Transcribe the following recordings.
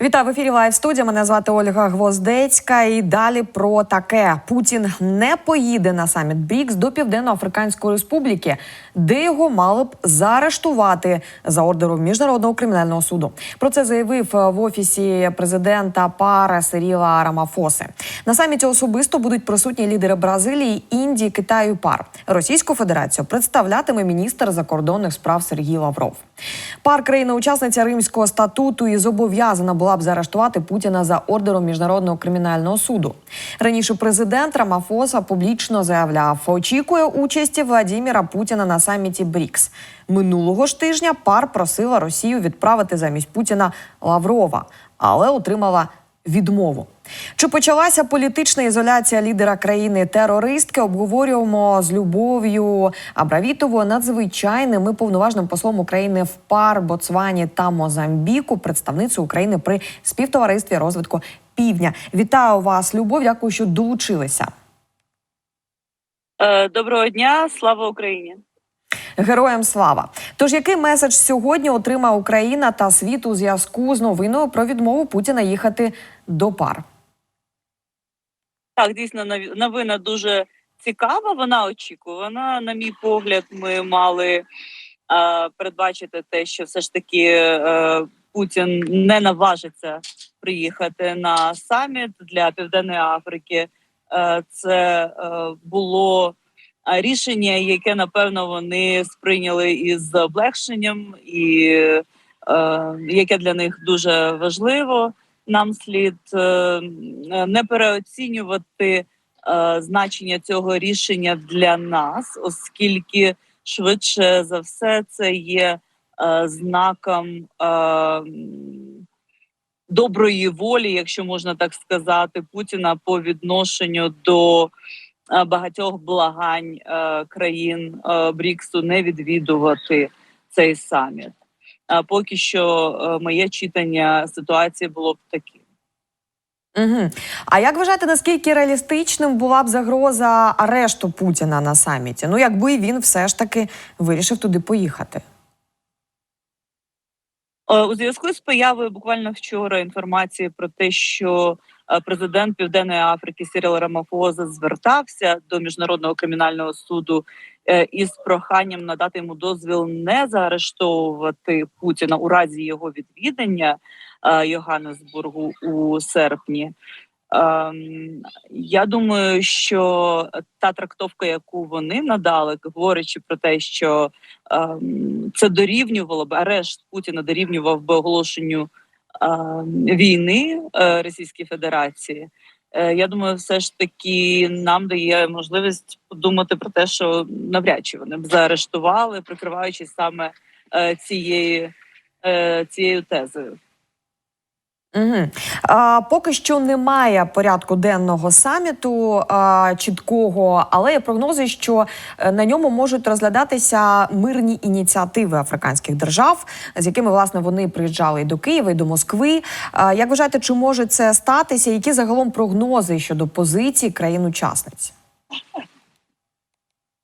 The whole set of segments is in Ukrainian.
Вітаю в ефірі Лайв студія. Мене звати Ольга Гвоздецька. І далі про таке: Путін не поїде на саміт Брікс до Південно-Африканської Республіки, де його мали б заарештувати за ордером міжнародного кримінального суду. Про це заявив в офісі президента Пара Серіла Рамафоси. На саміті особисто будуть присутні лідери Бразилії, Індії, Китаю. Пар Російську Федерацію представлятиме міністр закордонних справ Сергій Лавров. Пар країна-учасниця Римського статуту і зобов'язана була б заарештувати Путіна за ордером міжнародного кримінального суду. Раніше президент Рамафоса публічно заявляв, очікує участі Владіміра Путіна на саміті БРІКС. Минулого ж тижня пар просила Росію відправити замість Путіна Лаврова, але отримала відмову. Чи почалася політична ізоляція лідера країни терористки? Обговорюємо з Любов'ю Абравітовою надзвичайним і повноважним послом України в пар Боцвані та Мозамбіку, представницю України при співтоваристві розвитку Півдня. Вітаю вас, Любов. Дякую, що долучилися. Е, Доброго дня, слава Україні. Героям слава! Тож який меседж сьогодні отримає Україна та світ у зв'язку з новиною про відмову Путіна їхати до пар? Так, дійсно, новина дуже цікава. Вона очікувана. На мій погляд, ми мали передбачити те, що все ж таки е, Путін не наважиться приїхати на саміт для Південної Африки. Е, це е, було рішення, яке напевно вони сприйняли із облегшенням, і е, яке для них дуже важливо. Нам слід е, не переоцінювати е, значення цього рішення для нас, оскільки швидше за все це є е, знаком е, доброї волі, якщо можна так сказати, Путіна по відношенню до багатьох благань е, країн е, Бріксу не відвідувати цей саміт. А поки що е, моє читання ситуації було б таким. Угу. А як вважаєте, наскільки реалістичним була б загроза арешту Путіна на саміті? Ну, якби він все ж таки вирішив туди поїхати? Е, У зв'язку з появою буквально вчора інформації про те, що е, президент Південної Африки Сіріл Рамафоза звертався до міжнародного кримінального суду е, із проханням надати йому дозвіл не заарештовувати Путіна у разі його відвідання е, Йоганнесбургу у серпні. Ем, Я думаю, що та трактовка, яку вони надали, говорячи про те, що ем, це дорівнювало б арешт Путіна дорівнював би оголошенню війни Російської Федерації. Е, Я думаю, все ж таки нам дає можливість подумати про те, що навряд чи вони б заарештували, прикриваючись саме е, цією, е, цією тезою. Угу. А, поки що немає порядку денного саміту а, чіткого, але є прогнози, що е, на ньому можуть розглядатися мирні ініціативи африканських держав, з якими власне вони приїжджали і до Києва, і до Москви. А, як вважаєте, чи може це статися? Які загалом прогнози щодо позиції країн-учасниць?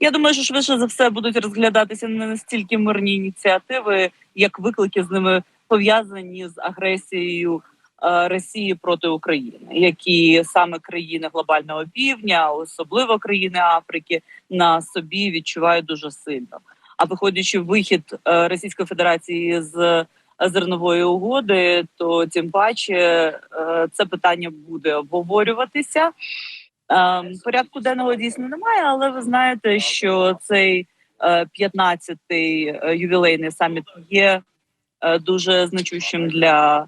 Я думаю, що швидше за все будуть розглядатися не настільки мирні ініціативи, як виклики з ними пов'язані з агресією Росії проти України, які саме країни глобального півдня, особливо країни Африки, на собі відчувають дуже сильно. А виходячи вихід е, Російської Федерації з зернової угоди, то тим паче е, це питання буде обговорюватися. Ем, Порядку денного дійсно немає, але ви знаєте, що цей е, 15-й е, ювілейний саміт є е, дуже значущим для е,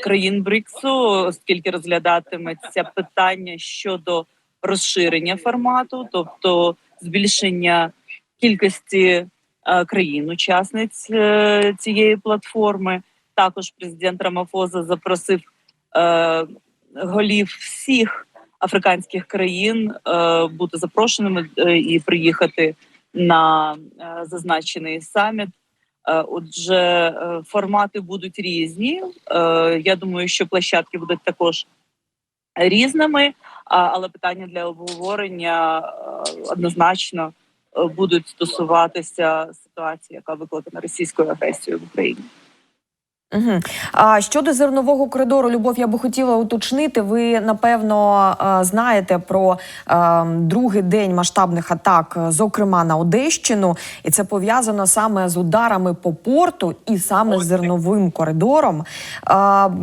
країн БРІКСу, оскільки розглядатиметься питання щодо розширення формату, тобто збільшення кількості е, країн-учасниць е, цієї платформи. Також президент Рамафоза запросив е, голів всіх африканських країн е, бути запрошеними е, і приїхати на е, зазначений саміт. Е, Отже, е, формати будуть різні. Е, Я думаю, що площадки будуть також різними, але питання для обговорення однозначно будуть стосуватися ситуації, яка викликана російською агресією в Україні. Угу. А щодо зернового коридору, Любов, я би хотіла уточнити. Ви напевно е, знаєте про е, другий день масштабних атак, е, зокрема на Одещину, і це пов'язано саме з ударами по порту і саме з зерновим коридором. Е,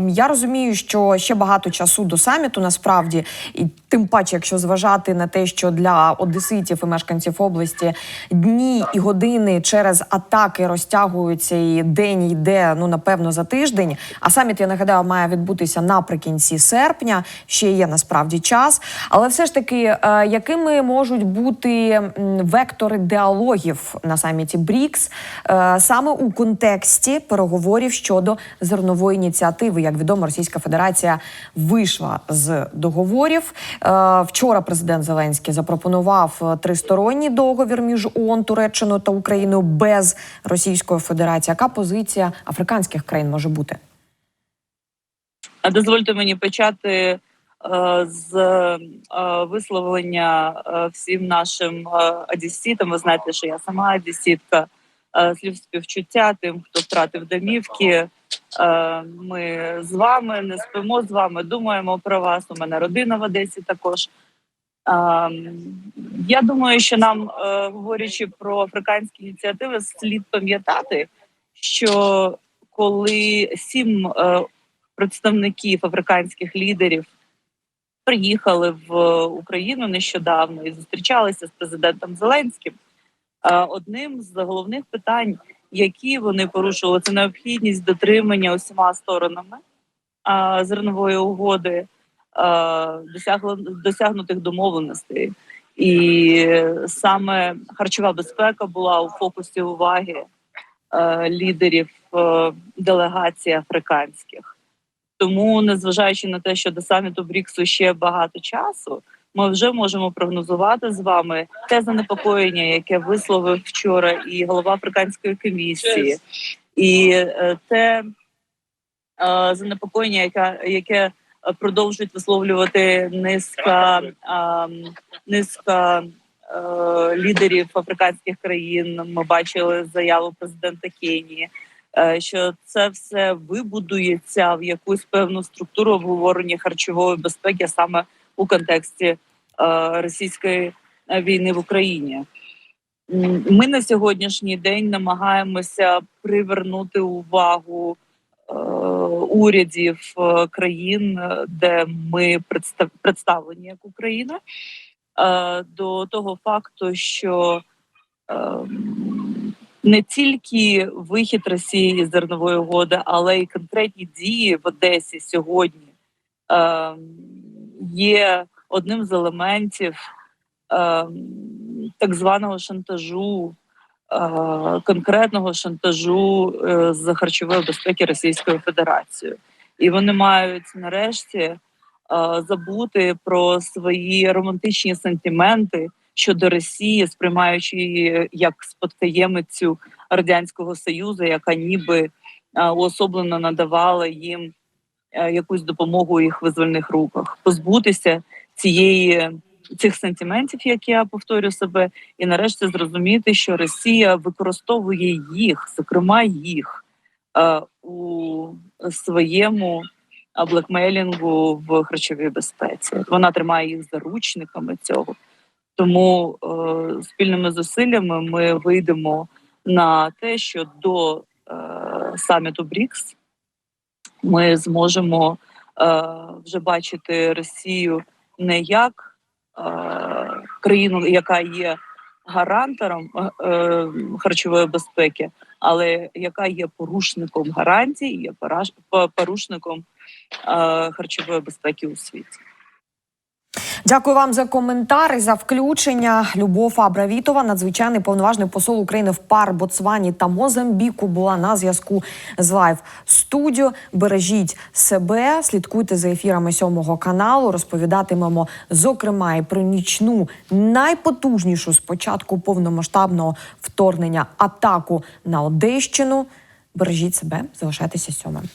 я розумію, що ще багато часу до саміту насправді, і тим паче, якщо зважати на те, що для одеситів і мешканців області дні і години через атаки розтягуються, і день йде ну напевно за тиждень. А саміт я нагадаю має відбутися наприкінці серпня. Ще є насправді час. Але все ж таки, е, якими можуть бути вектори діалогів на саміті БРІКС е, саме у контексті переговорів щодо зернової ініціативи? Як відомо, Російська Федерація вийшла з договорів. Е, Вчора президент Зеленський запропонував тристоронній договір між ООН, Туреччиною та Україною без Російської Федерації. Яка позиція африканських країн може бути? Дозвольте мені почати е, з е, висловлення е, всім нашим одеситам. Ви знаєте, що я сама одеситка. Слів співчуття тим, хто втратив домівки. Ми з вами не спимо з вами, думаємо про вас. У мене родина в Одесі також. Я думаю, що нам, говорячи про африканські ініціативи, слід пам'ятати, що коли сім е, представників африканських лідерів приїхали в Україну нещодавно і зустрічалися з президентом Зеленським. Е, Одним з головних питань, які вони порушували, це необхідність дотримання усіма сторонами е, зернової угоди, е, досягнутих домовленостей. І саме харчова безпека була у фокусі уваги е, лідерів е, делегацій африканських. Тому, незважаючи на те, що до саміту Бріксу ще багато часу, ми вже можемо прогнозувати з вами те занепокоєння, яке висловив вчора і голова африканської комісії, і е, те е, занепокоєння, яке, яке продовжують висловлювати низка е, низка е, лідерів африканських країн. Ми бачили заяву президента Кенії. е, Що це все вибудується в якусь певну структуру обговорення харчової безпеки саме у контексті е, російської е, війни в Україні? Ми на сьогоднішній день намагаємося привернути увагу е, урядів е, країн, е, де ми представ- представлені як Україна, е, до того факту, що ем, не тільки вихід Росії із зернової угоди, але й конкретні дії в Одесі сьогодні ем, є одним з елементів ем, так званого шантажу, е, конкретного шантажу е, з харчової безпеки Російською Федерацією. І вони мають нарешті е, забути про свої романтичні сентименти щодо Росії, сприймаючи її як спадкоємицю радянського союзу, яка ніби е, уособлено надавала їм е, якусь допомогу у їх визвольних руках, позбутися цієї цих сентиментів, як я повторю себе, і нарешті зрозуміти, що Росія використовує їх, зокрема їх, е, у своєму е, блекмейлінгу в харчовій безпеці. Вона тримає їх заручниками цього. Тому е, спільними зусиллями ми вийдемо на те, що до е, саміту БРІКС ми зможемо е, вже бачити Росію не як е, країну, яка є гарантором е, е, харчової безпеки, але яка є порушником гарантій, є порушником е, харчової безпеки у світі. Дякую вам за коментар і за включення. Любов Абравітова, надзвичайний повноважний посол України в пар Боцвані та Мозамбіку, була на зв'язку з лайв студіо. Бережіть себе, слідкуйте за ефірами сьомого каналу. Розповідатимемо зокрема і про нічну найпотужнішу з початку повномасштабного вторгнення атаку на Одещину. Бережіть себе, залишайтеся сьомим.